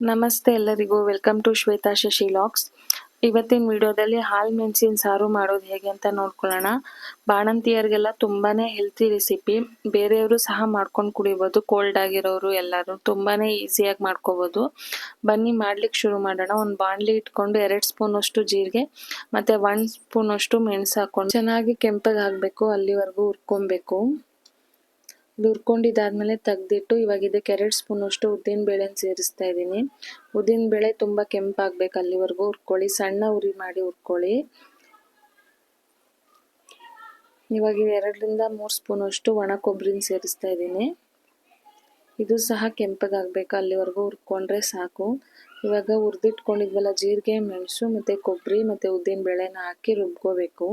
ನಮಸ್ತೆ ಎಲ್ಲರಿಗೂ. Welcome to Shwetha Shashi Lux. ಇವತ್ತಿನ ವಿಡಿಯೋದಲ್ಲಿ ಹಾಲ್ ಮೆಣಸಿನ ಸಾರು ಮಾಡೋದು ಹೇಗೆ ಅಂತ ನೋಡ್ಕೊಳ್ಳೋಣ. ಬಾಣಂತಿಯರಿಗೆಲ್ಲ ತುಂಬಾನೇ ಹೆಲ್ತಿ ರೆಸಿಪಿ ಬೇರೆಯವರು ಸಹ ಮಾಡ್ಕೊಂಡು ಕುಡಿಬೋದು. ಕೋಲ್ಡ್ ಆಗಿರೋರು ಎಲ್ಲರೂ ತುಂಬಾನೇ ಈಸಿಯಾಗಿ ಮಾಡ್ಕೋಬೋದು. ಬನ್ನಿ ಮಾಡ್ಲಿಕ್ಕೆ ಶುರು ಮಾಡೋಣ. ಒಂದು ಬಾಣಲಿ ಇಟ್ಕೊಂಡು ಎರಡು ಸ್ಪೂನಷ್ಟು ಜೀರಿಗೆ, ಮತ್ತೆ ಒನ್ ಸ್ಪೂನಷ್ಟು ಮೆಣಸು ಹಾಕೊಂಡು ಚೆನ್ನಾಗಿ ಕೆಂಪಗೆ ಹಾಕಬೇಕು ಅಲ್ಲಿವರೆಗೂ ಹುರ್ಕೊಬೇಕು. ಇದು ಹುರ್ಕೊಂಡಿದ್ದಾದ್ಮೇಲೆ ತೆಗ್ದಿಟ್ಟು ಇವಾಗ ಇದಕ್ಕೆ ಎರಡು ಉದ್ದಿನ ಬೇಳೆನ ಸೇರಿಸ್ತಾ ಇದ್ದೀನಿ. ಉದ್ದಿನ ಬೇಳೆ ತುಂಬ ಕೆಂಪಾಗಬೇಕು ಅಲ್ಲಿವರೆಗೂ ಹುರ್ಕೊಳ್ಳಿ, ಸಣ್ಣ ಉರಿ ಮಾಡಿ ಹುರ್ಕೊಳ್ಳಿ. ಇವಾಗ ಎರಡರಿಂದ ಮೂರು ಸ್ಪೂನ್ ಅಷ್ಟು ಒಣ ಕೊಬ್ಬರಿನ ಸೇರಿಸ್ತಾ ಇದ್ದೀನಿ. ಇದು ಸಹ ಕೆಂಪಗಾಗಬೇಕು ಅಲ್ಲಿವರೆಗೂ ಹುರ್ಕೊಂಡ್ರೆ ಸಾಕು. ಇವಾಗ ಹುರಿದಿಟ್ಕೊಂಡಿದ್ವಲ್ಲ ಜೀರಿಗೆ, ಮೆಣಸು ಮತ್ತು ಕೊಬ್ಬರಿ ಮತ್ತು ಉದ್ದಿನ ಬೇಳೆನ ಹಾಕಿ ರುಬ್ಕೋಬೇಕು.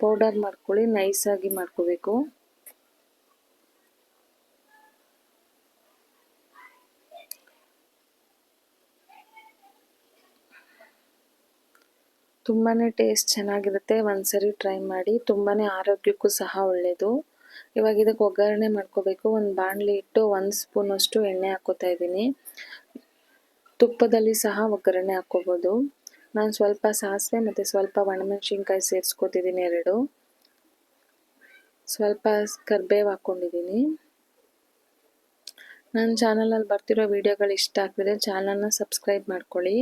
ಪೌಡರ್ ಮಾಡ್ಕೊಳ್ಳಿ, ನೈಸಾಗಿ ಮಾಡ್ಕೋಬೇಕು. ತುಂಬಾ ಟೇಸ್ಟ್ ಚೆನ್ನಾಗಿರುತ್ತೆ. ಒಂದ್ಸರಿ ಟ್ರೈ ಮಾಡಿ ತುಂಬಾ ಆರೋಗ್ಯಕ್ಕೂ ಸಹ ಒಳ್ಳೆಯದು ಇವಾಗ ಇದಕ್ಕೆ ಒಗ್ಗರಣೆ ಮಾಡ್ಕೋಬೇಕು. ಒಂದು ಬಾಣಲಿ ಇಟ್ಟು ಒಂದು ಸ್ಪೂನ್ ಅಷ್ಟು ಎಣ್ಣೆ ಹಾಕೋತಾ ಇದ್ದೀನಿ. ತುಪ್ಪದಲ್ಲಿ ಸಹ ಒಗ್ಗರಣೆ ಹಾಕ್ಕೋಬೋದು ನಾನು ಸ್ವಲ್ಪ ಸಾಸಿವೆ ಮತ್ತು ಸ್ವಲ್ಪ ಒಣಮೆಣ್ಸಿನ್ಕಾಯಿ ಸೇರಿಸ್ಕೊತಿದ್ದೀನಿ ಎರಡು. ಸ್ವಲ್ಪ ಕರ್ಬೇವು ಹಾಕ್ಕೊಂಡಿದ್ದೀನಿ ನನ್ನ ಚಾನಲಲ್ಲಿ ಬರ್ತಿರೋ ವಿಡಿಯೋಗಳು ಇಷ್ಟ ಆಗ್ತಿದೆ ಚಾನಲ್ನ ಸಬ್ಸ್ಕ್ರೈಬ್ ಮಾಡ್ಕೊಳ್ಳಿ.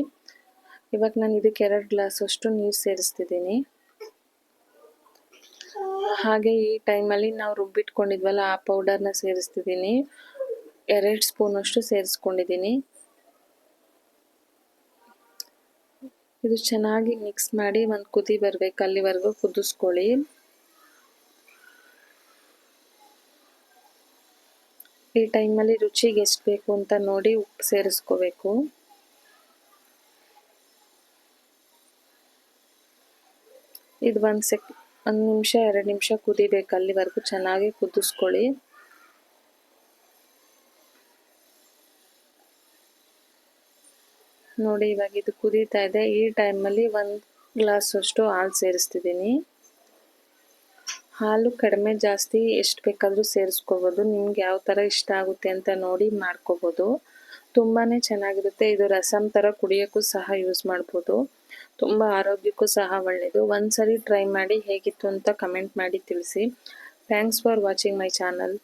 ಇವಾಗ ನಾನು ಇದಕ್ಕೆ ಎರಡು ಗ್ಲಾಸ್ ಅಷ್ಟು ನೀರು ಸೇರಿಸ್ತಿದ್ದೀನಿ. ಹಾಗೆ ಈ ಟೈಮಲ್ಲಿ ನಾವು ರುಬ್ಬಿಟ್ಕೊಂಡಿದ್ವಲ್ಲ ಆ ಪೌಡರ್ನ ಸೇರಿಸ್ತಿದ್ದೀನಿ. ಎರಡು ಸ್ಪೂನ್ ಅಷ್ಟು ಸೇರಿಸ್ಕೊಂಡಿದ್ದೀನಿ. ಇದು ಚೆನ್ನಾಗಿ ಮಿಕ್ಸ್ ಮಾಡಿ ಒಂದು ಕುದಿ ಬರಬೇಕು, ಅಲ್ಲಿವರೆಗೂ ಕುದಿಸ್ಕೊಳ್ಳಿ. ಈ ಟೈಮಲ್ಲಿ ರುಚಿಗೆ ಎಷ್ಟು ಬೇಕು ಅಂತ ನೋಡಿ ಉಪ್ಪು ಸೇರಿಸ್ಕೋಬೇಕು. ಇದು ಒಂದು ಸೆಕ್, ಒಂದು ನಿಮಿಷ, ಎರಡು ನಿಮಿಷ ಕುದಿಬೇಕು. ಅಲ್ಲಿವರೆಗೂ ಚೆನ್ನಾಗಿ ಕುದಿಸ್ಕೊಳ್ಳಿ. ನೋಡಿ ಇವಾಗ ಇದು ಕುದೀತಾ ಇದೆ. ಈ ಟೈಮಲ್ಲಿ ಒಂದು ಗ್ಲಾಸ್ ಅಷ್ಟು ಹಾಲು ಸೇರಿಸ್ತಿದ್ದೀನಿ. ಹಾಲು ಕಡಿಮೆ ಜಾಸ್ತಿ ಎಷ್ಟು ಬೇಕಾದರೂ ಸೇರಿಸ್ಕೋಬೋದು. ನಿಮ್ಗೆ ಯಾವ ಥರ ಇಷ್ಟ ಆಗುತ್ತೆ ಅಂತ ನೋಡಿ ಮಾಡ್ಕೋಬೋದು. ತುಂಬಾ ಚೆನ್ನಾಗಿರುತ್ತೆ. ಇದು ರಸಮ್ ಥರ ಕುಡಿಯೋಕ್ಕೂ ಸಹ ಯೂಸ್ ಮಾಡ್ಬೋದು. ತುಂಬ ಆರೋಗ್ಯಕ್ಕೂ ಸಹ ಒಳ್ಳೆಯದು ಒಂದ್ಸರಿ ಟ್ರೈ ಮಾಡಿ ಹೇಗಿತ್ತು ಅಂತ ಕಮೆಂಟ್ ಮಾಡಿ ತಿಳಿಸಿ. Thanks for watching my channel